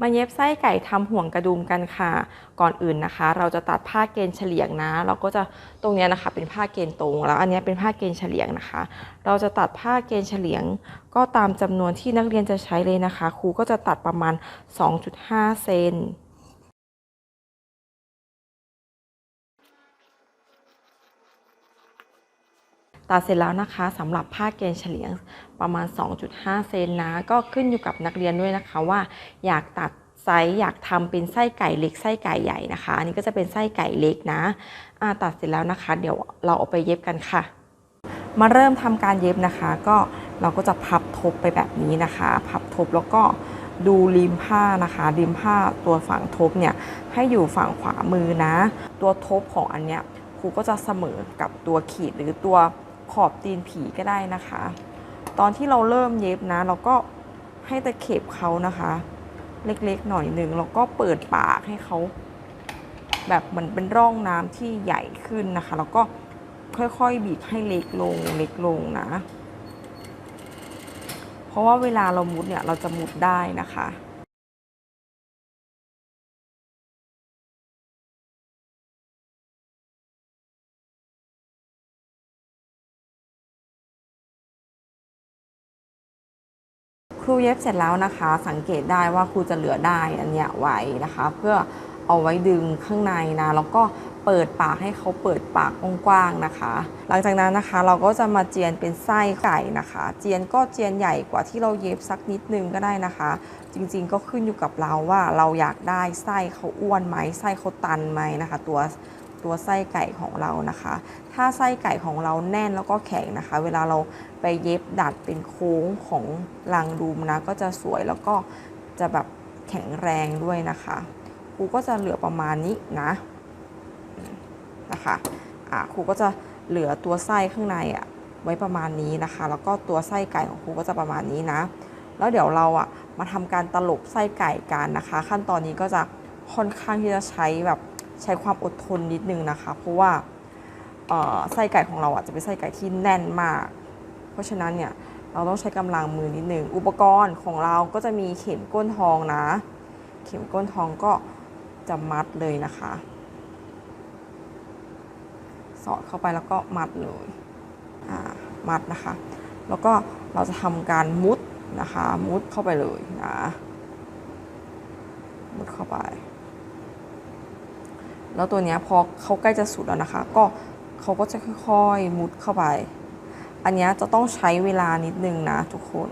มาเย็บไส้ไก่ทำห่วงกระดุมกันค่ะ ก่อนอื่นนะคะ เราจะตัดผ้าเกณฑ์เฉลียงนะ เราก็จะตรงนี้นะคะเป็นผ้าเกณฑ์ตรง แล้วอันนี้เป็นผ้าเกณฑ์เฉลียงนะคะ เราจะตัดผ้าเกณฑ์เฉลียง ก็ตามจำนวนที่นักเรียนจะใช้เลยนะคะ ครูก็จะตัดประมาณ 2.5 เซน ตัดเสร็จแล้วนะคะสำหรับผ้าเกณฑ์เฉลียงประมาณ 2.5 เซนนะ ก็ขึ้นอยู่กับนักเรียนด้วยนะคะว่า อยากตัดไซส์อยากทำเป็นไส้ไก่เล็กไส้ไก่ใหญ่นะคะอันนี้ก็จะเป็นไส้ไก่เล็กนะอ่าตัดเสร็จแล้วนะคะ เดี๋ยวเราเอาไปเย็บกันค่ะ มาเริ่มทำการเย็บนะคะ ก็เราก็จะพับทบไปแบบนี้นะคะ พับทบแล้วก็ดูริมผ้านะคะริมผ้าตัวฝั่งทบเนี่ยให้อยู่ฝั่งขวามือนะ ตัวทบของอันเนี้ยครูก็จะเสมอกับตัวขีดหรือตัว ขอบตีนผีก็ได้นะคะ ตอนที่เราเริ่มเย็บนะ เราก็ให้ตะเข็บเขานะคะ เล็กๆหน่อยหนึ่งแล้วก็เปิดปากให้เขาแบบเหมือนเป็นร่องน้ำที่ใหญ่ขึ้นนะคะ แล้วก็ค่อยๆบีบให้เล็กลงเล็กลงนะ เพราะว่าเวลาเรามุดเนี่ยเราจะมุดได้นะคะ ครูเย็บเสร็จแล้วนะคะ สังเกตได้ว่าครูจะเหลือได้อันเนี้ยไว้นะคะ เพื่อเอาไว้ดึงข้างในนะแล้วก็เปิดปากให้เขาเปิดปากกว้างๆนะคะ หลังจากนั้นนะคะเราก็จะมาเจียนเป็นไส้ไก่นะคะ เจียนก็เจียนใหญ่กว่าที่เราเย็บสักนิดนึงก็ได้นะคะ จริงๆก็ขึ้นอยู่กับเราว่าเราอยากได้ไส้เขาอ้วนไหมไส้เขาตันไหมนะคะ ตัว ตัวไส้ไก่ของเรานะคะ ถ้าไส้ไก่ของเราแน่นแล้วก็แข็งนะคะ เวลาเราไปเย็บดัดเป็นโค้งของรังดูมนะ ก็จะสวยแล้วก็จะแบบแข็งแรงด้วยนะคะครูก็จะเหลือประมาณนี้นะนะคะอะครูก็จะเหลือตัวไส้ข้างในอะไว้ประมาณนี้นะคะ แล้วก็ตัวไส้ไก่ของครูก็จะประมาณนี้นะ แล้วเดี๋ยวเราอะมาทำการตลบไส้ไก่กันนะคะ ขั้นตอนนี้ก็จะค่อนข้างที่จะใช้แบบ ใช้ความอดทนนิดนึงนะคะ เพราะว่าไส้ไก่ของเราอะจะเป็นไส้ไก่ที่แน่นมาก เพราะฉะนั้นเนี่ยเราต้องใช้กำลังมือนิดนึง อุปกรณ์ของเราก็จะมีเข็มก้นทองนะ เข็มก้นทองก็จะมัดเลยนะคะ สอดเข้าไปแล้วก็มัดเลยมัดนะคะ แล้วก็เราจะทำการมุดนะคะ มุดเข้าไปเลยนะ มุดเข้าไป แล้วตัวนี้พอเขาใกล้จะสุดแล้วนะคะ ก็เขาก็จะค่อยๆมุดเข้าไป อันนี้จะต้องใช้เวลานิดนึงนะทุกคน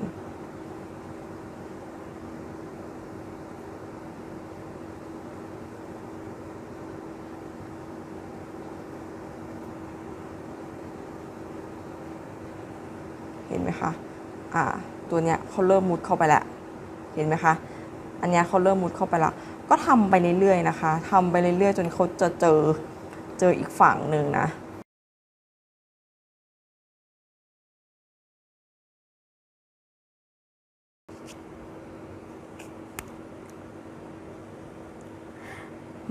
เห็นไหมคะ อ่า ตัวเนี้ยเขาเริ่มมุดเข้าไปแล้ว เห็นไหมคะ อันเนี้ยเขาเริ่มมุดเข้าไปแล้ว ก็ทำไปเรื่อยๆนะคะทำไปเรื่อยๆ จนเขาจะเจอเจออีกฝั่งหนึ่งนะ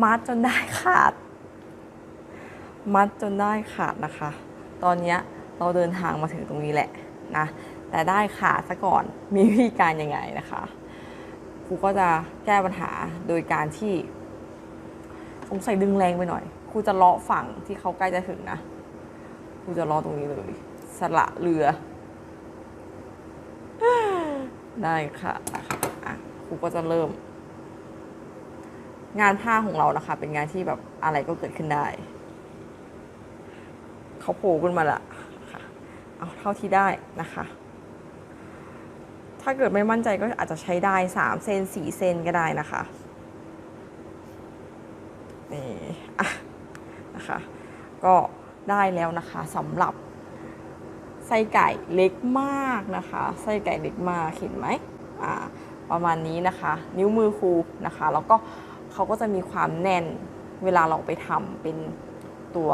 มัดจนได้ขาด มัดจนได้ขาดนะคะ ตอนนี้เราเดินทางมาถึงตรงนี้แหละนะ แต่ได้ขาดซะก่อน มีวิธีการยังไงนะคะ ครูก็จะแก้ปัญหาโดยการที่สงสัยดึงแรงไปหน่อยครูจะเลาะฝั่งที่เขาใกล้จะถึงนะครูจะเลาะตรงนี้เลย สละเรือ ได้ค่ะครูก็จะเริ่ม งานผ้าของเรานะคะ เป็นงานที่แบบอะไรก็เกิดขึ้นได้เขาโผล่ขึ้นมาละเอาเท่าที่ได้นะคะ ถ้าเกิดไม่มั่นใจก็อาจจะใช้ได้ 3 เซน4 เซนก็ได้นะคะนี่อะนะคะก็ได้แล้วนะคะสำหรับไส้ไก่เล็กมากนะคะไส้ไก่เล็กมากเห็นไหมอ่าประมาณนี้นะคะ นิ้วมือครูนะคะ แล้วก็เขาก็จะมีความแน่นเวลาเราไปทำเป็นตัว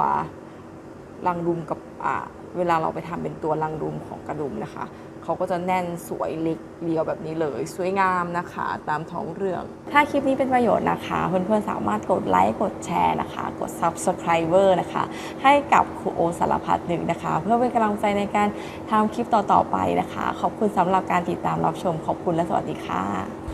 รังดุมกับอ่าเวลาเราไปทำเป็นตัวรังดุมของกระดุมนะคะเขาก็จะแน่นสวยเล็กเรียวแบบนี้เลย สวยงามนะคะ ตามท้องเรื่อง ถ้าคลิปนี้เป็นประโยชน์นะคะ เพื่อนๆสามารถกดไลค์กดแชร์นะคะ กด subscriber นะคะ ให้กับครูโอสารพัดหนึ่งนะคะ เพื่อเป็นกำลังใจในการทำคลิปต่อๆไปนะคะ ขอบคุณสำหรับการติดตามรับชมขอบคุณและสวัสดีค่ะ